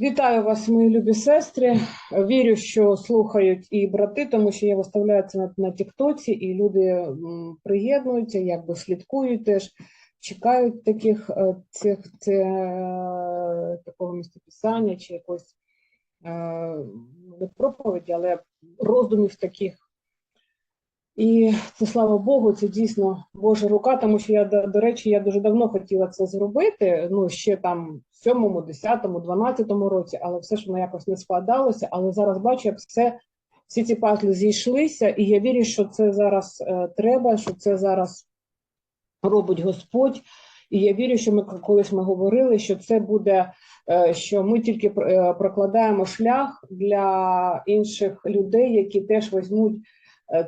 Вітаю вас, мої любі сестри. Вірю, що слухають і брати, тому що я виставляю це на, на Тіктоці, і люди приєднуються, якби слідкують теж, чекають таких е, цих це, е, такого місцеписання чи якось е, не проповіді, але роздумів таких. І це слава Богу, це дійсно Божа рука, тому що я до, речі, я дуже давно хотіла це зробити. Ну ще там в сьомому, десятому, дванадцятому році, але все ж воно якось не складалося. Але зараз бачу, як все всі ці пазли зійшлися, і я вірю, що це зараз е, треба, що це зараз робить Господь. І я вірю, що ми колись ми говорили, що це буде, е, що ми тільки е, прокладаємо шлях для інших людей, які теж візьмуть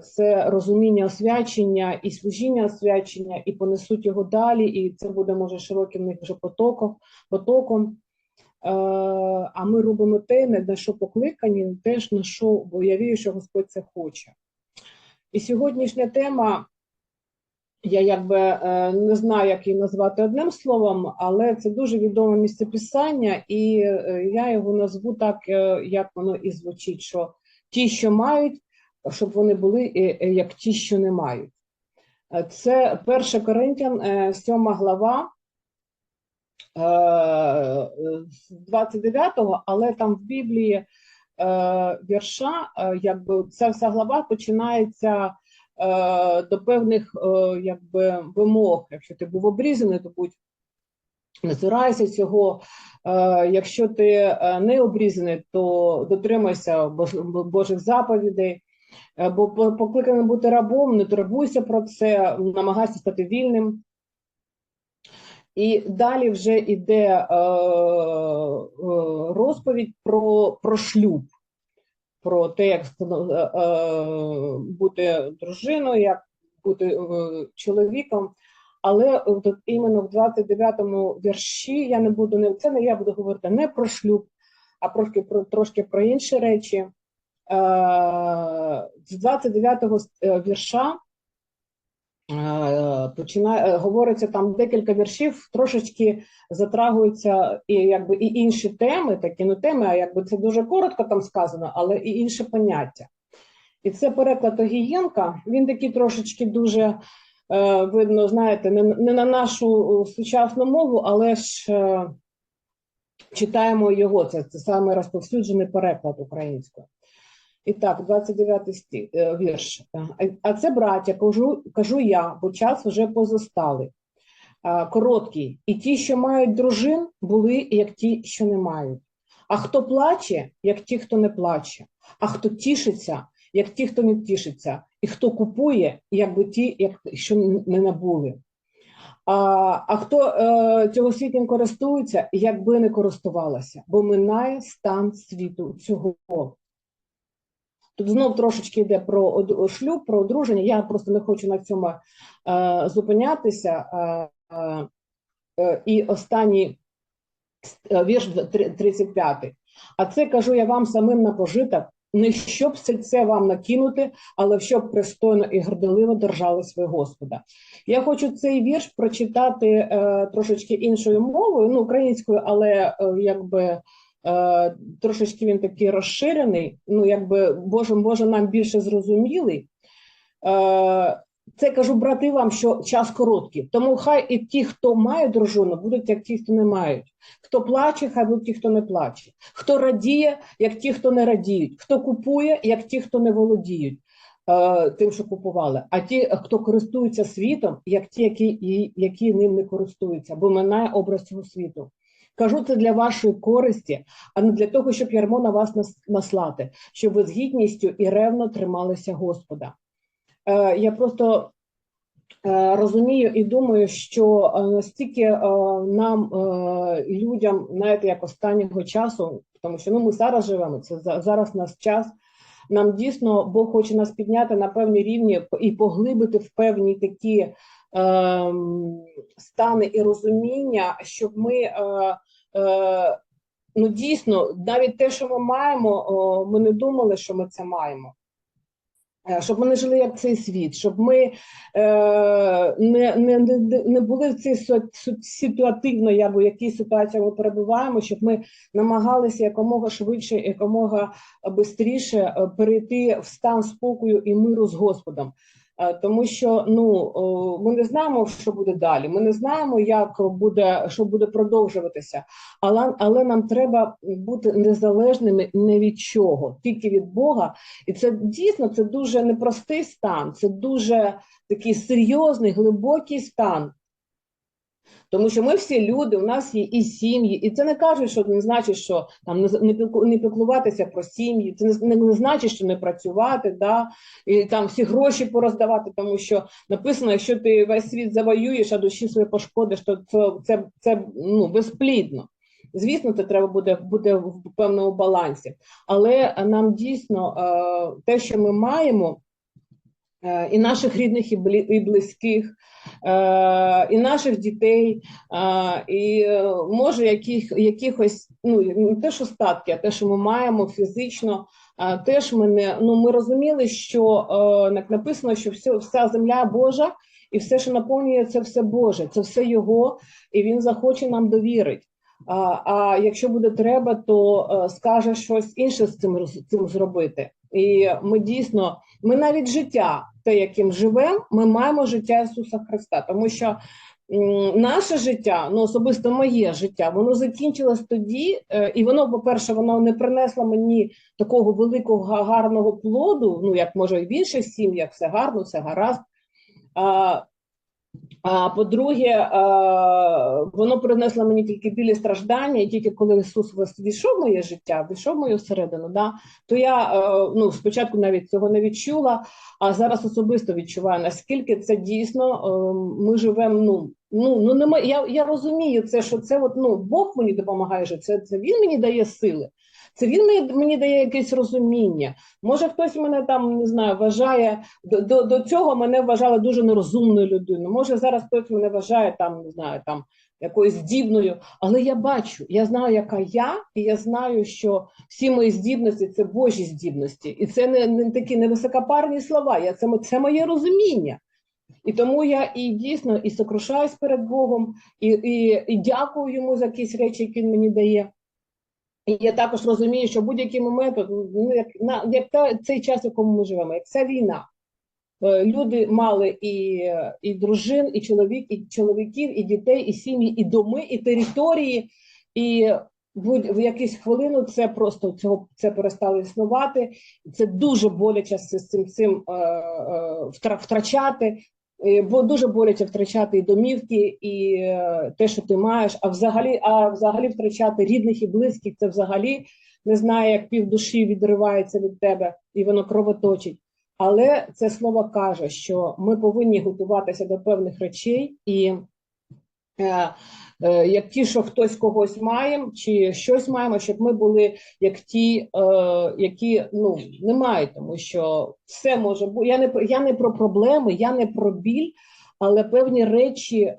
це розуміння освячення і служіння освячення, і понесуть його далі, і це буде може широким них вже потоком. потоком. Е, А ми робимо те, на що покликані, теж на що, бо я вірю, що Господь це хоче. І сьогоднішня тема. Я якби е, не знаю, як її назвати одним словом, але це дуже відоме місце писання, і е, я його назву так, е, як воно і звучить: що ті, що мають, щоб вони були е, е, як ті, що не мають. Е, Це 1 Коринтян, е, 7 глава е, 29-го, але там в Біблії е, вірша, е, якби ця вся глава починається е, до певних е, якби, вимог. Якщо ти був обрізаний, то будь не цурайся цього. Е, якщо ти е, не обрізаний, то дотримайся Божих заповідей. Е, Бо по- покликаний бути рабом, не турбуйся про це, намагайся стати вільним. І далі вже йде е, е, розповідь про, про шлюб, про те, як е, е, бути дружиною, як бути е, чоловіком. Але от іменно в 29-му вірші я не буду не це не я буду говорити не про шлюб, а трошки про трошки про інші речі. Е, з 29-го е, вірша е, починає, говориться там декілька віршів, трошечки затрагуються і якби і інші теми, такі ну теми, а якби це дуже коротко там сказано, але і інше поняття. І це переклад Огієнка. Він такий трошечки дуже видно, знаєте, не, не на нашу сучасну мову, але ж читаємо його. Це, це саме розповсюджений переклад українською. І так, 29 сті, е, вірш. Е, А це, браття, кажу, кажу я, бо час вже позостали. Е, Короткий. І ті, що мають дружин, були як ті, що не мають. А хто плаче, як ті, хто не плаче, а хто тішиться, як ті, хто не тішиться, і хто купує, якби ті, як що не набули. А, а хто е, цього світом користується, якби не користувалася, бо минає стан світу цього. Тут знов трошечки йде про шлюб, про одруження. Я просто не хочу на цьому е, зупинятися. Е, е, і останній е, вірш 35. А це кажу я вам самим на пожиток, не щоб сельце вам накинути, але щоб пристойно і горделиво держали своє Господа. Я хочу цей вірш прочитати е, трошечки іншою мовою, ну українською, але е, якби трошечки він такий розширений. Ну, якби Боже, може нам більше зрозумілий. Е, це кажу, брати вам, що час короткий. Тому хай і ті, хто має дружину, будуть як ті, хто не мають. Хто плаче, хай будуть ті, хто не плаче. Хто радіє, як ті, хто не радіють. Хто купує, як ті, хто не володіють е, тим, що купували. А ті, хто користується світом, як ті, які, які ним не користуються, бо минає образ цього світу. Кажу це для вашої користі, а не для того, щоб ярмо на вас нас- наслати, щоб ви з гідністю і ревно трималися Господа. Е, я просто е, розумію і думаю, що е, настільки е, нам, е, людям, знаєте, як останнього часу, тому що ну, ми зараз живемо, це за- зараз наш час. Нам дійсно Бог хоче нас підняти на певні рівні і поглибити в певні такі ем, стани і розуміння, щоб ми е, е, ну дійсно навіть те, що ми маємо, ми не думали, що ми це маємо. Е, Щоб ми не жили як цей світ, щоб ми е, не, не, не, були в цій ситуативно, як у якій ситуації ми перебуваємо, щоб ми намагалися якомога швидше, якомога швидше перейти в стан спокою і миру з Господом. Е, Тому що ну ми не знаємо, що буде далі. Ми не знаємо, як буде що буде продовжуватися. Але, але нам треба бути незалежними не від чого, тільки від Бога. І це дійсно це дуже непростий стан, це дуже такий серйозний, глибокий стан. Тому що ми всі люди, у нас є і сім'ї, і це не кажуть, що не значить, що там не, піклуватися про сім'ї, це не, не, значить, що не працювати, да, і там всі гроші пороздавати, тому що написано, якщо ти весь світ завоюєш, а душі свої пошкодиш, то це, це, це ну, безплідно. Звісно, це треба буде, буде в певному балансі. Але нам дійсно е, те, що ми маємо, і наших рідних, і близьких, е, і наших дітей, е, і е, може яких, якихось, ну не те, що статки, а те, що ми маємо фізично, е, теж ми не ну ми розуміли, що е, як написано, що все, вся земля Божа, і все, що наповнює, це все Боже, це все Його, і Він захоче нам довірить. А, а якщо буде треба, то е, скаже щось інше з цим цим зробити. І ми дійсно, ми навіть життя, те, яким живемо, ми маємо життя Ісуса Христа, тому що наше життя, ну особисто моє життя, воно закінчилось тоді, е, і воно, по-перше, воно не принесло мені такого великого гарного плоду. Ну як може в інших сім'ях, все гарно, все гаразд. А, по-друге, е, воно принесло мені тільки білі страждання, і тільки коли Ісус війшов моє життя, війшов мою середину, да, то я е, ну, спочатку навіть цього не відчула, а зараз особисто відчуваю, наскільки це дійсно е, ми живемо. Ну, ну, ну нема, я, я розумію це, що це от, ну, Бог мені допомагає жити, це, це Він мені дає сили. Це він мені, дає якесь розуміння. Може, хтось мене там не знаю, вважає до, до, до цього мене вважали дуже нерозумною людиною. Може, зараз хтось мене вважає там, не знаю, там якоюсь здібною, але я бачу, я знаю, яка я, і я знаю, що всі мої здібності це Божі здібності, і це не, не такі невисокопарні слова. Я це, це моє розуміння. І тому я і дійсно і сокрушаюсь перед Богом, і, і, і дякую йому за якісь речі, які він мені дає. І я також розумію, що будь-який момент, ну, як, на, як та, цей час, в якому ми живемо, як ця війна, е, люди мали і, і дружин, і чоловік, і чоловіків, і дітей, і сім'ї, і доми, і території, і будь в якусь хвилину це просто цього це перестало існувати. Це дуже боляче з цим цим е, е, втрачати. Е, Бо дуже боляче втрачати і домівки, і е, те, що ти маєш, а взагалі, а взагалі втрачати рідних і близьких, це взагалі не знаю, як пів душі відривається від тебе, і воно кровоточить. Але це слово каже, що ми повинні готуватися до певних речей, і як ті, що хтось когось має, чи щось маємо, щоб ми були як ті, е, які ну не мають, тому що все може бути. Я не я не про проблеми, я не про біль. Але певні речі, е,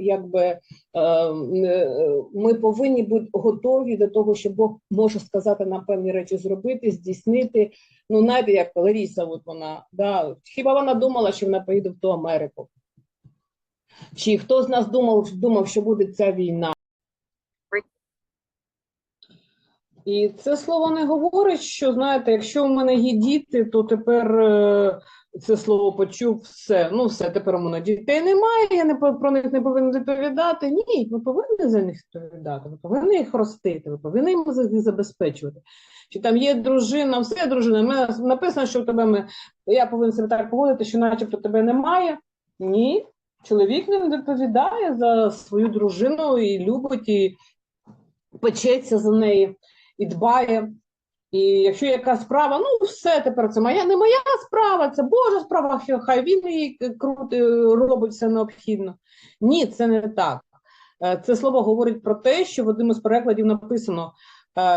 якби е, е, ми повинні бути готові до того, що Бог може сказати нам певні речі зробити, здійснити. Ну, знаєте, як Ларіса, от вона да, хіба вона думала, що вона поїде в ту Америку? Чи хто з нас думав, думав, що буде ця війна? І це слово не говорить, що знаєте, якщо в мене є діти, то тепер е, це слово почув все. Ну, все, тепер у мене дітей немає, я не про них не повинен відповідати. Ні, ви повинні за них відповідати, ви повинні їх ростити, ви повинні їм забезпечувати. Чи там є дружина, все дружина, мене написано, що в тебе ми, я повинен себе так поводити, що начебто тебе немає. Ні, чоловік він відповідає за свою дружину і любить, і печеться за неї, і дбає. І якщо яка справа, ну все тепер це моя, не моя справа, це Божа справа, хай- він її крути, робить все необхідно. Ні, це не так. Е, Це слово говорить про те, що в одному з перекладів написано,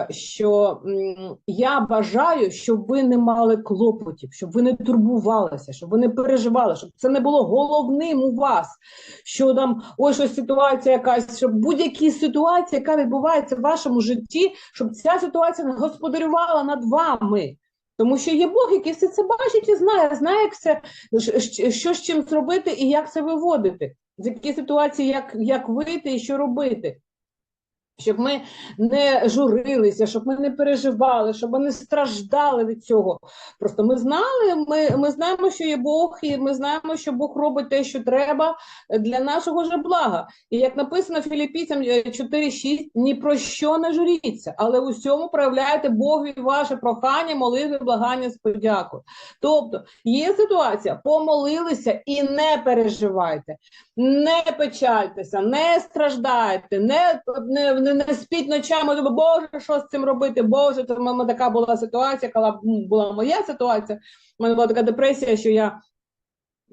що я бажаю, щоб ви не мали клопотів, щоб ви не турбувалися, щоб ви не переживали, щоб це не було головним у вас. Що там ось ось ситуація якась, щоб будь-які ситуації, яка відбувається в вашому житті, щоб ця ситуація не господарювала над вами. Тому що є Бог, який все це бачить і знає, знає, як ш- що з чим зробити і як це виводити, з якої ситуації, як, як вийти і що робити. Щоб ми не журилися, щоб ми не переживали, щоб ми не страждали від цього. Просто ми знали, ми, ми знаємо, що є Бог, і ми знаємо, що Бог робить те, що треба для нашого ж блага. І як написано Філіппійцям е, 4.6, ні про що не журіться, але у всьому проявляйте Богові ваше прохання, молитви, благання з подякою. Тобто є ситуація, помолилися і не переживайте, не печальтеся, не страждайте, не, не, не, не спіть ночами, думаю, Боже, що з цим робити? Боже, це в мене така була ситуація, коли була моя ситуація. У мене була така депресія, що я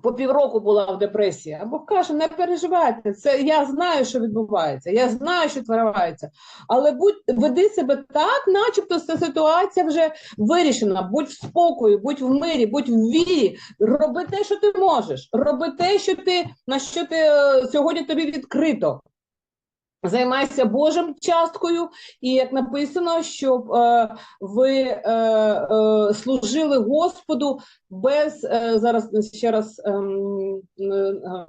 по півроку була в депресії. А Бог каже, не переживайте, це я знаю, що відбувається, я знаю, що твориться. Але будь веди себе так, начебто ця ситуація вже вирішена. Будь в спокої, будь в мирі, будь в вірі. Роби те, що ти можеш. Роби те, що ти на що ти е, сьогодні тобі відкрито. Займайся Божим часткою, і як написано, щоб е, ви е, е, служили Господу без е, зараз ще раз ем, е, е,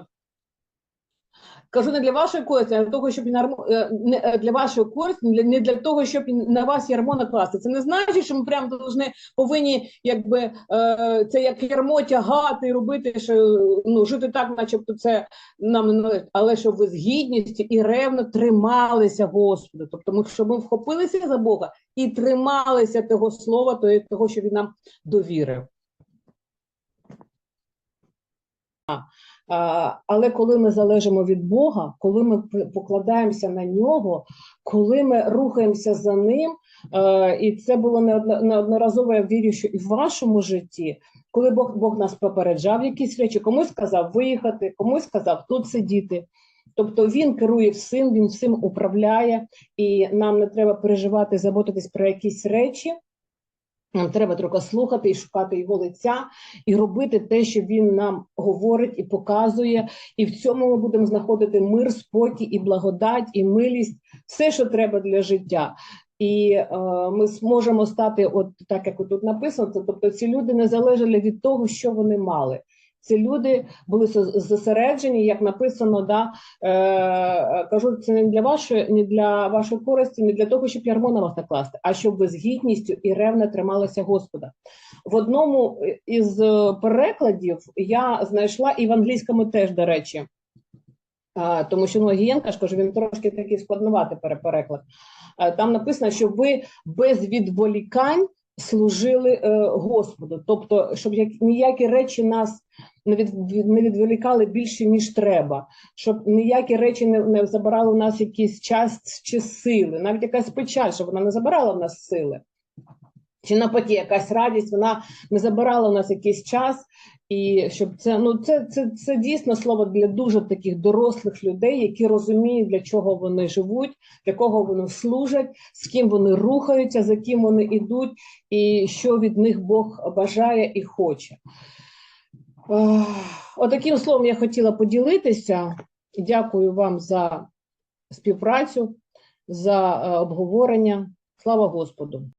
кажу не для вашої користі, а для того, щоб не, е, не е, для вашої користі, не для, того, щоб на вас ярмо накласти. Це не значить, що ми прямо должны, повинні якби е, це як ярмо тягати робити, що ну жити так, начебто це нам не але щоб ви з гідністю і ревно трималися Господа. Тобто, ми щоб ми вхопилися за Бога і трималися того слова, того, того що він нам довірив. Але коли ми залежимо від Бога, коли ми покладаємося на нього, коли ми рухаємося за ним, е, і це було неодно- неодноразово, я вірю, що і в вашому житті, коли Бог, Бог нас попереджав якісь речі, комусь сказав виїхати, комусь сказав тут сидіти. Тобто він керує всім, він всім управляє, і нам не треба переживати, заботитись про якісь речі. Нам треба тільки слухати і шукати його лиця, і робити те, що він нам говорить і показує. І в цьому ми будемо знаходити мир, спокій, і благодать, і милість, все, що треба для життя. І е, ми зможемо стати, от так як тут написано, тобто ці люди не залежали від того, що вони мали. Ці люди були зосереджені, як написано, да, е, кажу, це не для вашої, не для вашої користі, не для того, щоб ярмо на вас накласти, а щоб ви з гідністю і ревно трималися Господа. В одному із е, перекладів я знайшла і в англійському теж, до речі. А, тому що ну, ж каже, він трошки такий складноватий пере- переклад. А, там написано, що ви без відволікань служили е, Господу. Тобто, щоб як, ніякі речі нас не, від, не відволікали більше, ніж треба, щоб ніякі речі не, не забирали у нас якийсь час чи сили, навіть якась печаль, щоб вона не забирала в нас сили. Чи навпаки, якась радість, вона не забирала у нас якийсь час, і щоб це ну це, це, це дійсно слово для дуже таких дорослих людей, які розуміють, для чого вони живуть, для кого вони служать, з ким вони рухаються, за ким вони йдуть, і що від них Бог бажає і хоче. Отаким словом я хотіла поділитися. Дякую вам за співпрацю, за е, обговорення. Слава Господу!